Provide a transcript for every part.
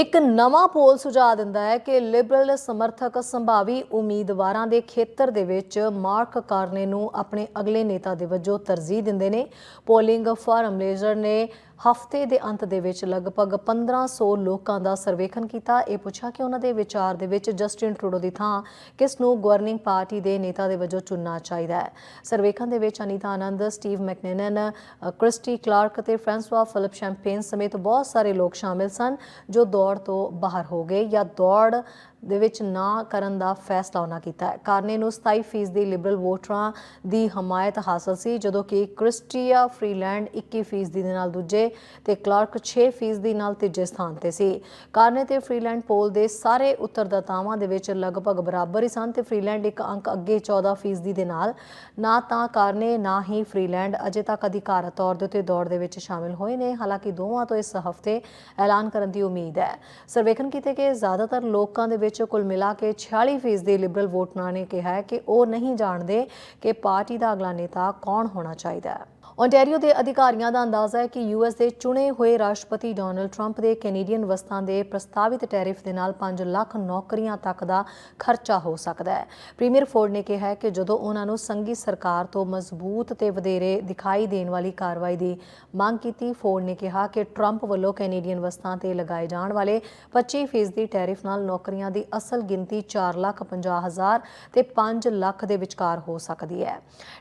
ਇੱਕ ਨਵਾਂ ਪੋਲ ਸੁਝਾਅ ਦਿੰਦਾ ਹੈ ਕਿ ਲਿਬਰਲ ਸਮਰਥਕ ਸੰਭਾਵੀ ਉਮੀਦਵਾਰਾਂ ਦੇ ਖੇਤਰ ਦੇ ਵਿੱਚ ਮਾਰਕ ਕਾਰਨੇ ਨੂੰ ਆਪਣੇ ਅਗਲੇ ਨੇਤਾ ਦੇ ਵਜੋਂ ਤਰਜੀਹ ਦਿੰਦੇ ਨੇ। ਪੋਲਿੰਗ ਫਾਰਮ ਲੇਜ਼ਰ ਨੇ ਹਫ਼ਤੇ ਦੇ ਅੰਤ ਦੇ ਵਿੱਚ ਲਗਭਗ 1500 ਲੋਕਾਂ ਦਾ ਸਰਵੇਖਣ ਕੀਤਾ। ਇਹ ਪੁੱਛਿਆ ਕਿ ਉਹਨਾਂ ਦੇ ਵਿਚਾਰ ਦੇ ਵਿੱਚ ਜਸਟਿਨ ਟਰੂਡੋ ਦੀ ਥਾਂ ਕਿਸ ਨੂੰ ਗਵਰਨਿੰਗ ਪਾਰਟੀ ਦੇ ਨੇਤਾ ਦੇ ਵਜੋਂ ਚੁਣਨਾ ਚਾਹੀਦਾ ਹੈ। ਸਰਵੇਖਣ ਦੇ ਵਿੱਚ Anita Anand, Steve MacKinnon, Christy Clark ਅਤੇ ਫ੍ਰਾਂਸਵਾ ਫਿਲਿਪ ਸ਼ੈਂਪੇਨ ਸਮੇਤ ਬਹੁਤ ਸਾਰੇ ਲੋਕ ਸ਼ਾਮਿਲ ਸਨ ਜੋ ਦੌੜ ਤੋਂ ਬਾਹਰ ਹੋ ਗਏ ਜਾਂ ਦੌੜ ਦੇ ਵਿੱਚ ਨਾ ਕਰਨ ਦਾ ਫੈਸਲਾ ਉਹਨਾਂ ਕੀਤਾ ਕਾਰਨੇ ਨੂੰ 27% ਦੀ ਲਿਬਰਲ ਵੋਟਰਾਂ ਦੀ ਹਮਾਇਤ ਹਾਸਲ ਸੀ, ਜਦੋਂ ਕਿ ਕ੍ਰਿਸਟੀਆ ਫ੍ਰੀਲੈਂਡ 21% ਦੇ ਨਾਲ ਦੂਜੇ ਤੇ ਕਲਾਰਕ 6% ਦੀ ਨਾਲ ਤੀਜੇ ਸਥਾਨ ਤੇ ਸੀ। ਕਾਰਨੇ ਤੇ ਫ੍ਰੀਲੈਂਡ ਪੋਲ ਦੇ ਸਾਰੇ ਉੱਤਰਦਾਤਾਵਾਂ ਦੇ ਵਿੱਚ ਲਗਭਗ ਬਰਾਬਰ ਹੀ ਸਨ ਤੇ ਫ੍ਰੀਲੈਂਡ ਇੱਕ ਅੰਕ ਅੱਗੇ 14% ਦੇ ਨਾਲ। ਨਾ ਤਾਂ ਕਾਰਨੇ, ਨਾ ਹੀ ਫ੍ਰੀਲੈਂਡ ਅਜੇ ਤੱਕ ਅਧਿਕਾਰਤ ਤੌਰ ਦੇ ਉੱਤੇ ਦੌੜ ਦੇ ਵਿੱਚ ਸ਼ਾਮਿਲ ਹੋਏ ਨੇ। ਹਾਲਾਂਕਿ ਦੋਵਾਂ ਤੋਂ ਇਸ ਹਫ਼ਤੇ ਐਲਾਨ ਕਰਨ ਦੀ ਉਮੀਦ ਹੈ। ਸਰਵੇਖਣ ਕੀਤੇ ਗਏ ਜ਼ਿਆਦਾਤਰ ਲੋਕਾਂ ਦੇ ਵਿੱਚ ਕੁੱਲ ਮਿਲਾ ਕੇ 46% ਦੇ ਲਿਬਰਲ ਵੋਟਰਾਂ ਨੇ ਕਿਹਾ ਹੈ ਕਿ ਉਹ ਨਹੀਂ ਜਾਣਦੇ ਕਿ ਪਾਰਟੀ ਦਾ ਅਗਲਾ ਨੇਤਾ ਕੌਣ ਹੋਣਾ ਚਾਹੀਦਾ ਹੈ। ਓਨਟਾਰੀਓ ਦੇ ਅਧਿਕਾਰੀਆਂ ਦਾ ਅੰਦਾਜ਼ਾ ਹੈ ਕਿ ਯੂਐਸ ਦੇ ਚੁਣੇ ਹੋਏ ਰਾਸ਼ਟਰਪਤੀ ਡੋਨਲਡ ਟਰੰਪ ਦੇ ਕੈਨੇਡੀਅਨ ਵਸਤਾਂ ਦੇ ਪ੍ਰਸਤਾਵਿਤ ਟੈਰਿਫ ਦੇ ਨਾਲ 5 ਲੱਖ ਨੌਕਰੀਆਂ ਤੱਕ ਦਾ ਖਰਚਾ ਹੋ ਸਕਦਾ ਹੈ। ਪ੍ਰੀਮੀਅਰ ਫੋਰਡ ਨੇ ਕਿਹਾ ਕਿ ਜਦੋਂ ਉਹਨਾਂ ਨੂੰ ਸੰਘੀ ਸਰਕਾਰ ਤੋਂ ਮਜ਼ਬੂਤ ਤੇ ਵਧੇਰੇ ਦਿਖਾਈ ਦੇਣ ਵਾਲੀ ਕਾਰਵਾਈ ਦੀ ਮੰਗ ਕੀਤੀ ਫੋਰਡ ਨੇ ਕਿਹਾ ਕਿ ਟਰੰਪ ਵੱਲੋਂ ਕੈਨੇਡੀਅਨ ਵਸਤਾਂ ਤੇ ਲਗਾਏ ਜਾਣ ਵਾਲੇ 25% ਦੀ ਟੈਰਿਫ ਨਾਲ ਨੌਕਰੀਆਂ ਦੀ ਅਸਲ ਗਿਣਤੀ 4 ਲੱਖ 50 ਹਜ਼ਾਰ ਤੇ 5 ਲੱਖ ਦੇ ਵਿਚਕਾਰ ਹੋ ਸਕਦੀ ਹੈ।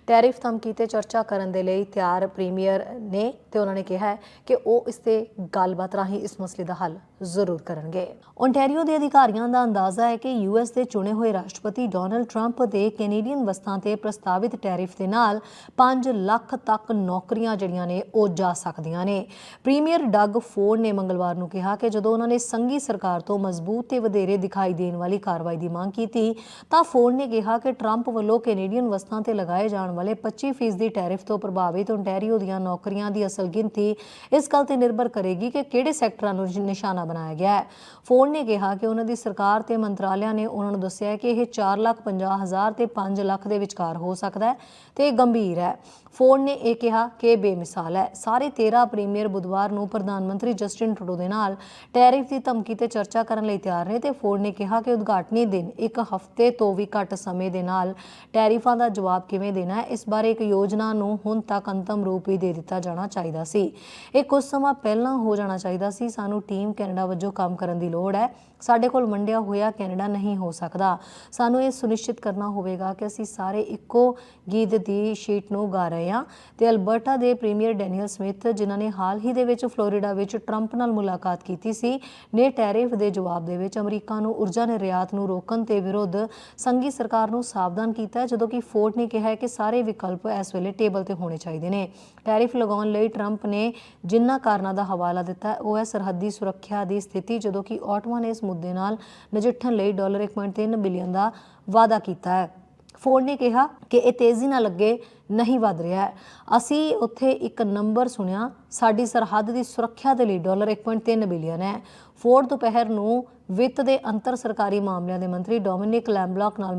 ਟੈਰਿਫ ਧਮਕੀ ਤੇ ਚਰਚਾ ਕਰਨ ਦੇ ਲਈ ਤਿਆਰ ਪ੍ਰੀਮੀਅਰ ਨੇ ਤੇ ਉਹਨਾਂ ਨੇ ਕਿਹਾ ਕਿ ਉਹ ਇਸ ਤੇ ਗੱਲਬਾਤ ਰਾਹੀਂ ਇਸ ਮਸਲੇ ਦਾ ਹੱਲ ਜ਼ਰੂਰ ਕਰਨਗੇ। ਓਨਟਾਰੀਓ ਦੇ ਅਧਿਕਾਰੀਆਂ ਦਾ ਅੰਦਾਜ਼ਾ ਹੈ ਕਿ ਯੂਐਸ ਦੇ ਚੁਣੇ ਹੋਏ ਰਾਸ਼ਟਰਪਤੀ ਡੋਨਲਡ ਟਰੰਪ ਦੇ ਕੈਨੇਡੀਅਨ ਵਸਤਾਂ ਤੇ ਪ੍ਰਸਤਾਵਿਤ ਟੈਰਿਫ ਦੇ ਨਾਲ 5 ਲੱਖ ਤੱਕ ਨੌਕਰੀਆਂ ਜਿਹੜੀਆਂ ਨੇ ਉਹ ਜਾ ਸਕਦੀਆਂ ਨੇ। ਪ੍ਰੀਮੀਅਰ ਡੱਗ ਫੋਰਡ ਨੇ ਮੰਗਲਵਾਰ ਨੂੰ ਕਿਹਾ ਕਿ ਜਦੋਂ ਉਹਨਾਂ ਨੇ ਸੰਘੀ ਸਰਕਾਰ ਤੋਂ ਮਜ਼ਬੂਤ ਤੇ ਵਧੇਰੇ ਦਿਖਾਈ ਦੇਣ ਵਾਲੀ ਕਾਰਵਾਈ ਦੀ ਮੰਗ ਕੀਤੀ, ਤਾਂ ਫੋਰਡ ਨੇ ਕਿਹਾ ਕਿ ਟਰੰਪ ਵੱਲੋਂ ਕੈਨੇਡੀਅਨ ਵਸਤਾਂ ਤੇ ਲਗਾਏ ਜਾਣ ਵਾਲੇ 25% ਦੀ ਟੈਰਿਫ ਤੋਂ ਪ੍ਰਭਾਵਿਤ ਓਨਟਾਰੀਓ ਦੀਆਂ ਨੌਕਰੀਆਂ ਦੀ ਅਸਲ ਗਿਣਤੀ ਇਸ ਗੱਲ ਤੇ ਨਿਰਭਰ ਕਰੇਗੀ ਕਿ ਕਿਹੜੇ ਸੈਕਟਰਾਂ ਨੂੰ ਨਿਸ਼ਾਨਾ ਬਣਾਇਆ ਗਿਆ ਹੈ। ਫੋਰਡ ਨੇ ਕਿਹਾ ਕਿ ਉਹਨਾਂ ਦੀ ਸਰਕਾਰ ਤੇ ਮੰਤਰਾਲਿਆਂ ਨੇ ਉਹਨਾਂ ਨੂੰ ਦੱਸਿਆ ਕਿ ਇਹ 4 ਲੱਖ 50 ਹਜ਼ਾਰ ਤੇ 5 ਲੱਖ ਦੇ ਵਿਚਕਾਰ ਹੋ ਸਕਦਾ ਹੈ ਤੇ ਇਹ ਗੰਭੀਰ ਹੈ। ਫੋਰਡ ਨੇ ਇਹ ਕਿਹਾ ਕਿ ਬੇਮਿਸਾਲ ਹੈ। ਸਾਰੇ 13 ਪ੍ਰੀਮੀਅਰ ਬੁੱਧਵਾਰ ਨੂੰ ਪ੍ਰਧਾਨ ਮੰਤਰੀ ਜਸਟਿਨ ਟਰੂਡੋ ਦੇ ਨਾਲ ਟੈਰਿਫ ਦੀ ਧਮਕੀ ਤੇ ਚਰਚਾ ਕਰਨ ਲਈ ਤਿਆਰ ਨੇ ਤੇ ਫੋਰਡ ਨੇ ਕਿਹਾ ਕਿ ਉਦਘਾਟਨੀ ਦਿਨ ਇੱਕ ਹਫ਼ਤੇ ਤੋਂ ਵੀ ਘੱਟ ਸਮੇਂ ਦੇ ਨਾਲ ਟੈਰਿਫਾਂ ਦਾ ਜਵਾਬ ਕਿਵੇਂ ਦੇਣਾ ਹੈ, ਇਸ ਬਾਰੇ ਇੱਕ ਯੋਜਨਾ ਨੂੰ ਹੁਣ ਤੱਕ ਅੰਤਮ ਰੂਪ ਹੀ ਦੇ ਦਿੱਤਾ ਜਾਣਾ ਚਾਹੀਦਾ ਸੀ। ਇਹ ਕੁਝ ਸਮਾਂ ਪਹਿਲਾਂ ਹੋ ਜਾਣਾ ਚਾਹੀਦਾ ਸੀ। ਸਾਨੂੰ ਟੀਮ ਕੈਨੇਡਾ ਵਜੋਂ ਕੰਮ ਕਰਨ ਦੀ ਲੋੜ ਹੈ। ਸਾਡੇ ਕੋਲ ਵੰਡਿਆ ਹੋਇਆ ਕੈਨੇਡਾ ਨਹੀਂ ਹੋ ਸਕਦਾ। ਸਾਨੂੰ ਇਹ ਸੁਨਿਸ਼ਚਿਤ ਕਰਨਾ ਹੋਵੇਗਾ ਕਿ ਅਸੀਂ ਸਾਰੇ ਇੱਕੋ ਗੀਤ ਦੀ ਸ਼ੀਟ ਨੂੰ ਗਾ ਰਹੇ ਹਾਂ ਤੇ ਅਲਬਰਟਾ ਦੇ ਪ੍ਰੀਮੀਅਰ ਡੈਨੀਅਲ ਸਮਿਥ, ਜਿਨ੍ਹਾਂ ਨੇ ਹਾਲ ਹੀ ਦੇ ਵਿੱਚ ਫਲੋਰੀਡਾ ਵਿੱਚ ਟਰੰਪ ਨਾਲ ਮੁਲਾਕਾਤ ਕੀਤੀ ਸੀ, ਨੇ ਟੈਰਿਫ ਦੇ ਜਵਾਬ ਦੇ ਵਿੱਚ ਅਮਰੀਕਾ ਨੂੰ ਊਰਜਾ ਨਿਰਯਾਤ ਨੂੰ ਰੋਕਣ ਤੇ ਵਿਰੁੱਧ ਸੰਘੀ ਸਰਕਾਰ ਨੂੰ ਸਾਵਧਾਨ ਕੀਤਾ ਜਦੋਂ ਕਿ ਫੋਰਡ ਨੇ ਕਿਹਾ ਹੈ ਕਿ ਸਾਰੇ ਵਿਕਲਪ ਇਸ ਵੇਲੇ ਟੇਬਲ ਤੇ ਹੋਣੇ ਚਾਹੀਦੇ ਨੇ। ਟੈਰਿਫ ਲਗਾਉਣ ਲਈ ਟਰੰਪ ਨੇ ਜਿੰਨਾ ਕਾਰਨਾਂ ਦਾ ਹਵਾਲਾ ਦਿੱਤਾ, ਉਹ ਹੈ ਸਰਹੱਦੀ ਸੁਰੱਖਿਆ ਦੀ ਸਥਿਤੀ, ਜਦੋਂ ਕਿ ਆਟਵਾ ਨੇ ਇਸ ਮੁੱਦੇ ਨਾਲ ਨਜਿੱਠਣ ਲਈ ਡਾਲਰ 1.3 ਬਿਲੀਅਨ ਦਾ ਵਾਅਦਾ ਕੀਤਾ ਹੈ। ਫੋਰਡ ਨੇ ਕਿਹਾ ਕਿ ਇਹ ਤੇਜ਼ੀ ਨਾਲ ਅੱਗੇ ਨਹੀਂ ਵਧ ਰਿਹਾ ਹੈ। ਅਸੀਂ ਉੱਥੇ ਇੱਕ ਨੰਬਰ ਸੁਣਿਆ, ਸਾਡੀ ਸਰਹੱਦ ਦੀ ਸੁਰੱਖਿਆ ਦੇ ਲਈ ਡਾਲਰ 1.3 ਬਿਲੀਅਨ ਹੈ। ਫੋਰਡ ਦੁਪਹਿਰ ਨੂੰ ਵਿੱਤ ਦੇ ਅੰਤਰ ਸਰਕਾਰੀ ਮਾਮਲਿਆਂ ਦੇ ਮੰਤਰੀ ਡੋਮਿਨਿਕ ਲੈਂਬਲੌਕ ਨਾਲ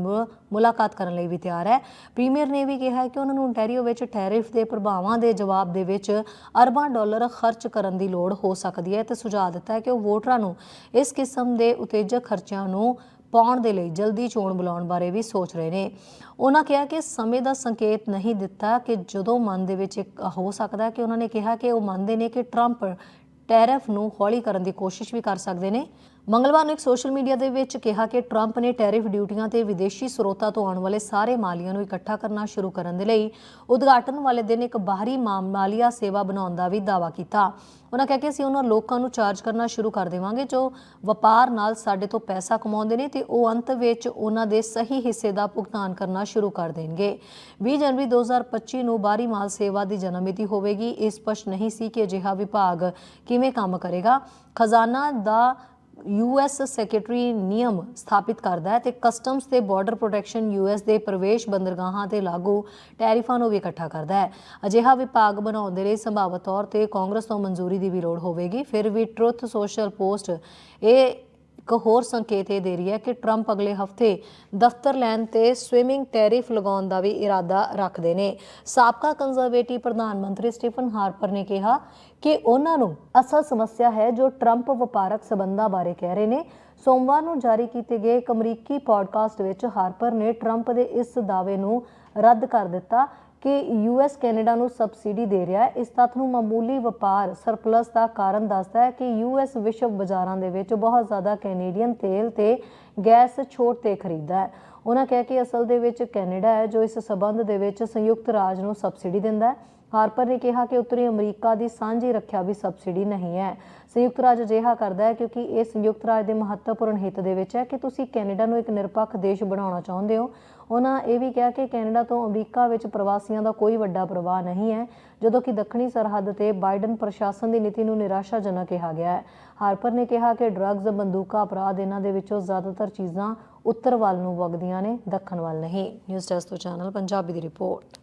ਮੁਲਾਕਾਤ ਕਰਨ ਲਈ ਵੀ ਤਿਆਰ ਹੈ। ਪ੍ਰੀਮੀਅਰ ਨੇ ਵੀ ਕਿਹਾ ਕਿ ਉਹਨਾਂ ਨੂੰ ontario ਵਿੱਚ ਟੈਰਿਫ ਦੇ ਪ੍ਰਭਾਵਾਂ ਦੇ ਜਵਾਬ ਦੇ ਵਿੱਚ ਅਰਬਾਂ ਡਾਲਰ ਖਰਚ ਕਰਨ ਦੀ ਲੋੜ ਹੋ ਸਕਦੀ ਹੈ ਤੇ ਸੁਝਾਅ ਦਿੱਤਾ ਹੈ ਕਿ ਉਹ ਵੋਟਰਾਂ ਨੂੰ ਇਸ ਕਿਸਮ ਦੇ ਉਤੇਜਕ ਖਰਚਿਆਂ ਨੂੰ ਪਾਉਣ ਦੇ ਲਈ ਜਲਦੀ ਚੋਣ ਬੁਲਾਉਣ ਬਾਰੇ ਵੀ ਸੋਚ ਰਹੇ ਨੇ। ਉਹਨਾਂ ਕਿਹਾ ਕਿ ਸਮੇਂ ਦਾ ਸੰਕੇਤ ਨਹੀਂ ਦਿੱਤਾ ਕਿ ਜਦੋਂ ਮਨ ਦੇ ਵਿੱਚ ਹੋ ਸਕਦਾ ਕਿ ਉਹਨਾਂ ਨੇ ਕਿਹਾ ਕਿ ਉਹ ਮੰਨਦੇ ਨੇ ਕਿ ਟਰੰਪ ਟੈਰਿਫ ਨੂੰ ਹੌਲੀ ਕਰਨ ਦੀ ਕੋਸ਼ਿਸ਼ ਵੀ ਕਰ ਸਕਦੇ ਨੇ। ਮੰਗਲਵਾਰ ਨੂੰ ਇੱਕ ਸੋਸ਼ਲ ਮੀਡੀਆ ਦੇ ਵਿੱਚ ਕਿਹਾ ਕਿ ਟਰੰਪ ਨੇ ਟੈਰਿਫ ਡਿਊਟੀਆਂ ਤੇ ਵਿਦੇਸ਼ੀ ਸਰੋਤਾਂ ਤੋਂ ਆਉਣ ਵਾਲੇ ਸਾਰੇ ਮਾਲੀਆਂ ਨੂੰ ਇਕੱਠਾ ਕਰਨਾ ਸ਼ੁਰੂ ਕਰਨ ਦੇ ਲਈ ਉਦਘਾਟਨ ਵਾਲੇ ਦਿਨ ਇੱਕ ਬਾਹਰੀ ਮਾ- ਮਾਲੀਆ ਸੇਵਾ ਬਣਾਉਣ ਦਾ ਵੀ ਦਾਅਵਾ ਕੀਤਾ। ਉਹਨਾਂ ਕਹਿ ਕੇ ਅਸੀਂ ਉਹਨਾਂ ਲੋਕਾਂ ਨੂੰ ਚਾਰਜ ਕਰਨਾ ਸ਼ੁਰੂ ਕਰ ਦੇਵਾਂਗੇ ਜੋ ਵਪਾਰ ਨਾਲ ਸਾਡੇ ਤੋਂ ਪੈਸਾ ਕਮਾਉਂਦੇ ਨੇ ਤੇ ਉਹ ਅੰਤ ਵਿੱਚ ਉਹਨਾਂ ਦੇ ਸਹੀ ਹਿੱਸੇ ਦਾ ਭੁਗਤਾਨ ਕਰਨਾ ਸ਼ੁਰੂ ਕਰ ਦੇਣਗੇ। 20 ਜਨਵਰੀ 2025 ਨੂੰ ਬਾਹਰੀ ਮਾਲ ਸੇਵਾ ਦੀ ਜਨਮ ਮਿਤੀ ਹੋਵੇਗੀ। ਇਹ ਸਪਸ਼ਟ ਨਹੀਂ ਸੀ ਕਿ ਅਜਿਹਾ ਵਿਭਾਗ ਕਿਵੇਂ ਕੰਮ ਕਰੇਗਾ। ਖਜ਼ਾਨਾ ਦਾ ਯੂਐਸ ਸੈਕਟਰੀ ਨਿਯਮ ਸਥਾਪਿਤ ਕਰਦਾ ਹੈ ਤੇ ਕਸਟਮਸ ਤੇ ਬਾਰਡਰ ਪ੍ਰੋਟੈਕਸ਼ਨ ਯੂਐਸ ਦੇ ਪ੍ਰਵੇਸ਼ ਬੰਦਰਗਾਹਾਂ ਤੇ ਲਾਗੂ ਟੈਰਿਫਾਂ ਨੂੰ ਵੀ ਇਕੱਠਾ ਕਰਦਾ ਹੈ। ਅਜਿਹਾ ਵਿਭਾਗ ਬਣਾਉਣ ਦੇ ਲਈ ਸੰਭਾਵਤ ਤੌਰ ਤੇ ਕਾਂਗਰਸ ਤੋਂ ਮਨਜ਼ੂਰੀ ਦੀ ਵੀ ਲੋੜ ਹੋਵੇਗੀ। ਫਿਰ ਵੀ ਟਰੁੱਥ ਸੋਸ਼ਲ ਪੋਸਟ ਇਹ ਇੱਕ ਹੋਰ ਸੰਕੇਤ ਇਹ ਦੇ ਰਹੀ ਹੈ ਕਿ ਟਰੰਪ ਅਗਲੇ ਹਫ਼ਤੇ ਦਫ਼ਤਰ ਲੈਣ ਤੇ ਸਵਿਮਿੰਗ ਟੈਰਿਫ ਲਗਾਉਣ ਦਾ ਵੀ ਇਰਾਦਾ ਰੱਖਦੇ ਨੇ। ਸਾਬਕਾ ਕੰਜ਼ਰਵੇਟਿਵ ਪ੍ਰਧਾਨ ਮੰਤਰੀ ਸਟੀਫਨ ਹਾਰਪਰ ਨੇ ਕਿਹਾ ਕਿ ਉਹਨਾਂ ਨੂੰ ਅਸਲ ਸਮੱਸਿਆ ਹੈ ਜੋ ਟਰੰਪ ਵਪਾਰਕ ਸਬੰਧਾਂ ਬਾਰੇ ਕਹਿ ਰਹੇ ਨੇ। ਸੋਮਵਾਰ ਨੂੰ ਜਾਰੀ ਕੀਤੇ ਗਏ ਇੱਕ ਅਮਰੀਕੀ ਪੋਡਕਾਸਟ ਵਿੱਚ ਹਾਰਪਰ ਨੇ ਟਰੰਪ ਦੇ ਇਸ ਦਾਅਵੇ ਨੂੰ ਰੱਦ ਕਰ ਦਿੱਤਾ ਕਿ ਯੂਐਸ ਕੈਨੇਡਾ ਨੂੰ ਸਬਸਿਡੀ ਦੇ ਰਿਹਾ ਹੈ। ਇਸ ਤੱਥ ਨੂੰ ਮਾਮੂਲੀ ਵਪਾਰ ਸਰਪਲਸ ਦਾ ਕਾਰਨ ਦੱਸਦਾ ਹੈ ਕਿ ਯੂਐਸ ਵਿਸ਼ਵ ਬਾਜ਼ਾਰਾਂ ਦੇ ਵਿੱਚ ਬਹੁਤ ਜ਼ਿਆਦਾ ਕੈਨੇਡੀਅਨ ਤੇਲ ਤੇ ਗੈਸ ਛੋਟ ਤੇ ਖਰੀਦਦਾ ਹੈ। ਉਹਨਾਂ ਕਿਹਾ ਕਿ ਅਸਲ ਦੇ ਵਿੱਚ ਕੈਨੇਡਾ ਹੈ ਜੋ ਇਸ ਸਬੰਧ ਦੇ ਵਿੱਚ ਸੰਯੁਕਤ ਰਾਜ ਨੂੰ ਸਬਸਿਡੀ ਦਿੰਦਾ ਹੈ। ਹਾਰਪਰ ਨੇ ਕਿਹਾ ਕਿ ਉੱਤਰੀ ਅਮਰੀਕਾ ਦੀ ਸਾਂਝੀ ਰੱਖਿਆ ਵੀ ਸਬਸਿਡੀ ਨਹੀਂ ਹੈ। ਸੰਯੁਕਤ ਰਾਜ ਅਜਿਹਾ ਕਰਦਾ ਹੈ ਕਿਉਂਕਿ ਇਹ ਸੰਯੁਕਤ ਰਾਜ ਦੇ ਮਹੱਤਵਪੂਰਨ ਹਿੱਤ ਦੇ ਵਿੱਚ ਹੈ ਕਿ ਤੁਸੀਂ ਕੈਨੇਡਾ ਨੂੰ ਇੱਕ ਨਿਰਪੱਖ ਦੇਸ਼ ਬਣਾਉਣਾ ਚਾਹੁੰਦੇ ਹੋ। ਉਹਨਾਂ ਇਹ ਵੀ ਕਿਹਾ ਕਿ ਕੈਨੇਡਾ ਤੋਂ ਅਮਰੀਕਾ ਵਿੱਚ ਪ੍ਰਵਾਸੀਆਂ ਦਾ ਕੋਈ ਵੱਡਾ ਪ੍ਰਵਾਹ ਨਹੀਂ ਹੈ, ਜਦੋਂ ਕਿ ਦੱਖਣੀ ਸਰਹੱਦ ਤੇ ਬਾਈਡਨ ਪ੍ਰਸ਼ਾਸਨ ਦੀ ਨੀਤੀ ਨੂੰ ਨਿਰਾਸ਼ਾਜਨਕ ਕਿਹਾ ਗਿਆ ਹੈ। ਹਾਰਪਰ ਨੇ ਕਿਹਾ ਕਿ ਡਰੱਗਜ਼, ਬੰਦੂਕਾਂ, ਅਪਰਾਧ ਇਹਨਾਂ ਦੇ ਵਿੱਚੋਂ ਜ਼ਿਆਦਾਤਰ ਚੀਜ਼ਾਂ ਉੱਤਰ ਵੱਲ ਨੂੰ ਵਗਦੀਆਂ ਨੇ, ਦੱਖਣ ਵੱਲ ਨਹੀਂ। ਨਿਊਜ਼ ਡੈਸਕ ਤੋਂ ਚੈਨਲ ਪੰਜਾਬੀ ਦੀ ਰਿਪੋਰਟ।